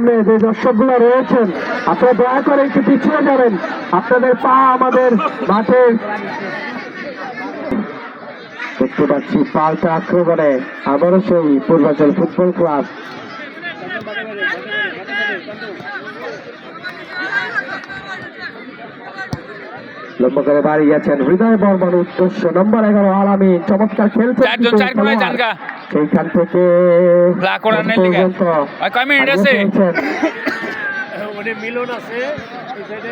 সামনে যে দর্শকগুলো রয়েছেন আপনারা দয়া করে একটু পিছিয়ে যাবেন। আপনাদের পা আমাদের মাঠের দেখতে পাচ্ছি পাল্টা আক্রমণে আবারও সেই পূর্বাচল ফুটবল ক্লাব। লম্বা করে বাড়ি গেছেন হৃদয় বর্মন উদ্দেশ্য। নম্বর এগারো আলামী চমৎকার খেলছেন সেইখান থেকে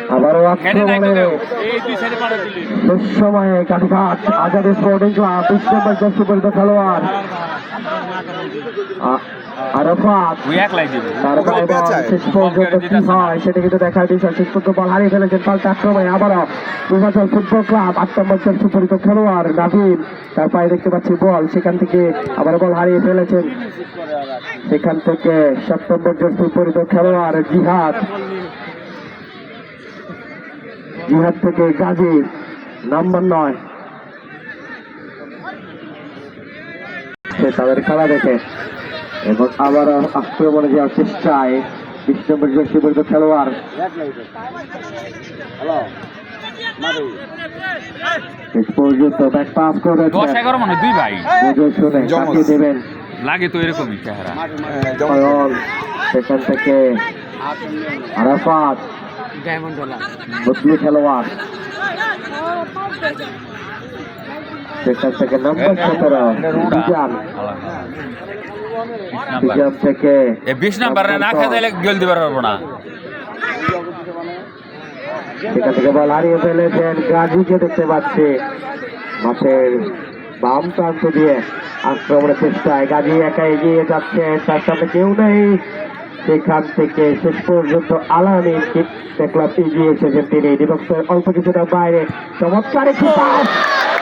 আবারও সময়ে কাটিঘাট আজাদ স্পোর্টিং ক্লাব খেলোয়াড় আরাফাত ওই একলাই দিব তার ওখানে বল পেঁচায়। শেষ পর্যন্ত কি হয় সেটা কিন্তু দেখার বিষয় শেষ পর্যন্ত বল হারিয়ে ফেলেছেন পাল্টা আক্রমণে। আবারও পূর্বাচল ফুটবল ক্লাব আট নম্বর খেলোয়াড় নাভিম তার পায়ে দেখতে পাচ্ছি বল সেখান থেকে আবার বল হারিয়ে ফেলেছেন। সেখান থেকে সাত নম্বর জার্সি খেলোয়াড় জিহাদ। জিহাদ থেকে গাজী নাম্বার নয়। তাদের খেলা দেখে। এবং আবারও আক্রমণে যাওয়ার চেষ্টায় বিশ নম্বর পরিত খেলোয়াড়। শেষ পর্যন্ত ব্যাক পাস দশ করেছেন এগারো মানে দুই ভাই। শুনে কাটিয়ে দেবেন। লাগে তো এরকমই চেহারা। হ্যাঁ, সেখান থেকে আরাফাত। বদলি খেলোয়াড়। সেখান থেকে নম্বর সতেরো বিজান। বিজান থেকে এ বিশ নাম্বার না খেয়ে দিলে গোল দিবার পারব না। সেখান থেকে বল হারিয়ে ফেলেছেন গাজীকে দেখতে পাচ্ছি। মাঠের বাম প্রান্ত দিয়ে আক্রমণের চেষ্টায় গাজী একা এগিয়ে যাচ্ছে তার সামনে কেউ নেই। সেখান থেকে শেষ পর্যন্ত আলামী দেখলাম এগিয়ে এসেছেন তিনি। ডিবক্সের অল্প কিছুটা বাইরে চমৎকার একটি পাস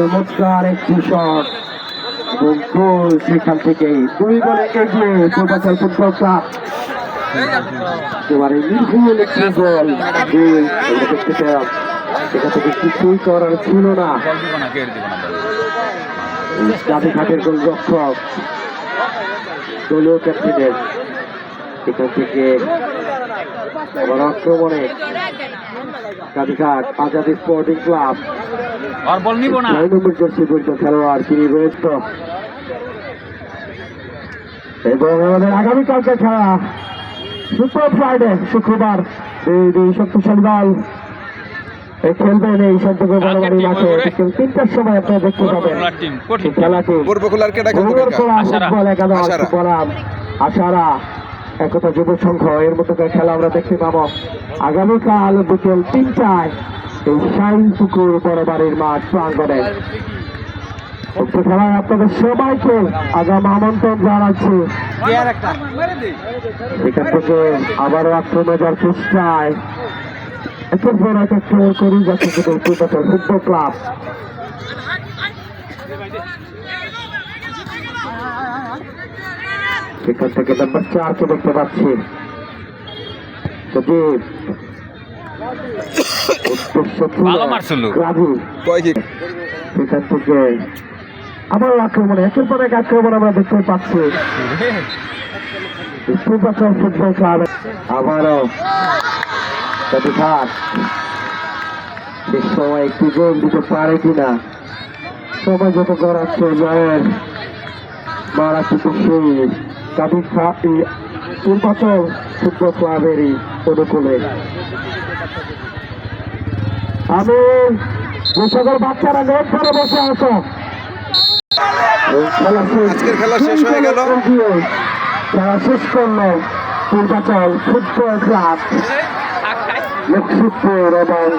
চমৎকার একটি শট গোল সেখান থেকে দুই বলে এগিয়ে পূর্বাচল ফুটবল ক্লাব এবারে নির্ভুল একটি গোল। দেখতে থেকে কিছুই করার ছিল না। জাতি ঘাটের গোল রক্ষক দলীয় ক্যাপ্টেনের। সেখান থেকে আবার আক্রমণে কাদিঘাট আজাদ স্পোর্টিং ক্লাব আর বল নিব না। নম্বর জার্সি পরিচিত খেলোয়াড় তিনি রয়েছে। এবং আমাদের আগামীকালকে খেলা। সুপার ফ্রাইডে শুক্রবার। এই দুই শক্তিশালী দল খেলবেন এই সম্পর্কে বড়বাড়ি মাঠে। তিনটার সময় আপনারা দেখতে পাবেন। খেলাটি। পূর্ব খোলার কেটা খেলবে আশারা। একতা যুব সংঘ এর মতো খেলা আমরা দেখতে পাবো। আগামীকাল বিকেল তিনটায় এই শাইন পুকুর বড়বাড়ির মাঠ প্রাঙ্গণে। উক্ত খেলায় আপনাদের সবাইকে আগাম আমন্ত্রণ জানাচ্ছি। এখান থেকে আবারও আক্রমণে যাওয়ার চেষ্টায়। একের পর এক আক্রমণ করি যাচ্ছে ফুটবল ক্লাব। সেখান থেকে নাম্বার চারকে দেখতে পাচ্ছি। থেকে আবার আক্রমণ একের পর এক আক্রমণ আমরা দেখতে পাচ্ছি। Purbachal football club. আবারও শেষ সময় একটি গোল দিতে পারে কিনা? সময় যত গড়াচ্ছে জয়ের মারা কিন্তু সেই কাবির পূর্বাচল ফুটবল ক্লাবেরই অনুকূলে। আমি যে সকল বাচ্চারা নেট করে বসে আছো। শেষ- আজকের খেলা শেষ হয়ে গেল। খেলা শেষ করল পূর্বাচল ফুটবল ক্লাব লক্ষ্মীপুর এবং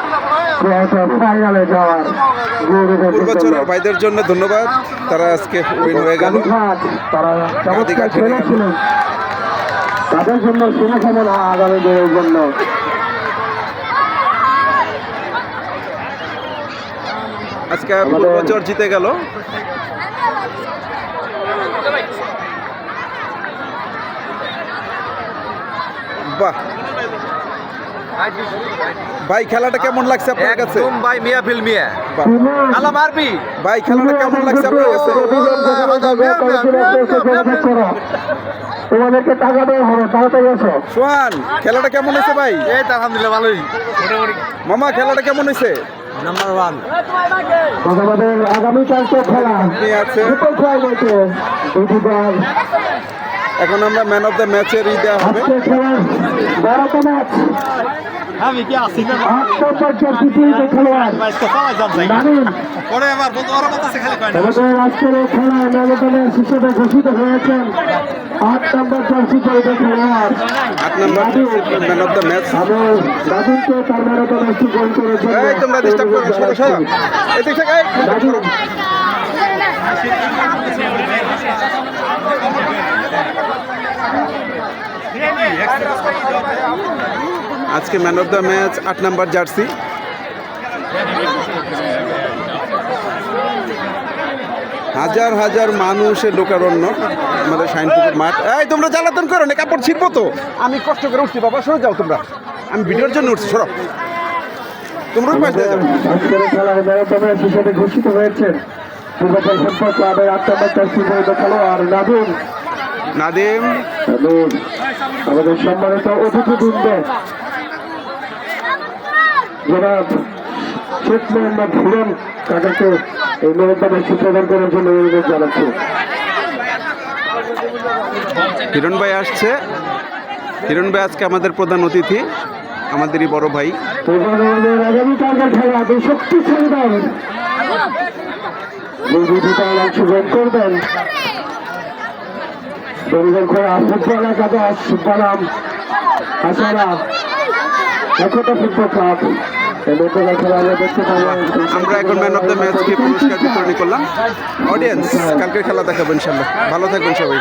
ফাইনালে যাওয়ার ভাইদের জন্য ধন্যবাদ। তারা আজকে উইন হয়ে গেল। তাদের জন্য শুভকামনা আগামী দিনের জন্য। আজকে পূর্বচর জিতে গেল। বাহ ভাই খেলাটা কেমন লাগছে আপনার কাছে? একদম ভাই মিয়া ফিল মিয়া। আলা মারবি? ভাই খেলাটা কেমন লাগছে আপনার কাছে? তোমাদেরকে টাকা দেওয়া হবে তাড়াতাড়ি আসো। সোহান খেলাটা কেমন হয়েছে ভাই? এই তো আলহামদুলিল্লাহ ভালোই। মামা খেলাটা কেমন হয়েছে? নাম্বার ওয়ান আমাদের আগামীকালকে খেলা। আছে এখন আমরা ম্যান অফ দ্য ম্যাচের ই দেওয়া হবে। আজকে খেলার বারোটা ম্যাচ আমি কি আসি না? আট নম্বর জার্সি তিনটে খেলোয়াড়। নামিন। পরে আমার বন্ধু ওরা বলতেছে খালি কয় আমাদের আজকের খেলায় ম্যানেজারের হিসেবে ঘোষিত হয়েছেন আট নম্বর জার্সি পরিতে খেলোয়াড়। আট number man of the match আমি নাদিনকে তার ম্যানেজার একটি গোল করেছেন এই তোমরা ডিস্টার্ব করো সরো। থেকে এই, নাদিন আজকে ম্যান অফ দ্য ম্যাচ আট নাম্বার জার্সি। হাজার হাজার মানুষের লোকারণ্য আমাদের শাইনপুকুর মাঠ। এই তোমরা জ্বালাতন করো না কাপড় ছিটবো তো। আমি কষ্ট করে উঠছি বাবা সরে যাও তোমরা। আমি ভিডিওর জন্য উঠছি সরো। তোমরা ঘোষিত সম্পর্ক ক্লাবের আট নম্বর খেলোয়াড় নাদিম। আমি আমাদের সম্মানিত অতিথিবৃন্দ জনাব শেখ মোহাম্মদ হিরন তাদেরকে এই সুপ্রদান করার জন্য অনুরোধ জানাচ্ছি। হিরণ ভাই আসছে। হিরণ ভাই আজকে আমাদের প্রধান অতিথি আমাদেরই বড় ভাই। দুটি দল। অংশগ্রহণ করবেন। পরিবার করে ফুটবল একাদশ বনাম আসারা একতা ফুটবল ক্লাব। এই মধ্যকার খেলা আমরা এখন ম্যান অফ দ্য ম্যাচকে পুরস্কার বিতরণী করলাম। অডিয়েন্স কালকের খেলা দেখাবো ইনশাল্লাহ ভালো থাকবেন সবাই।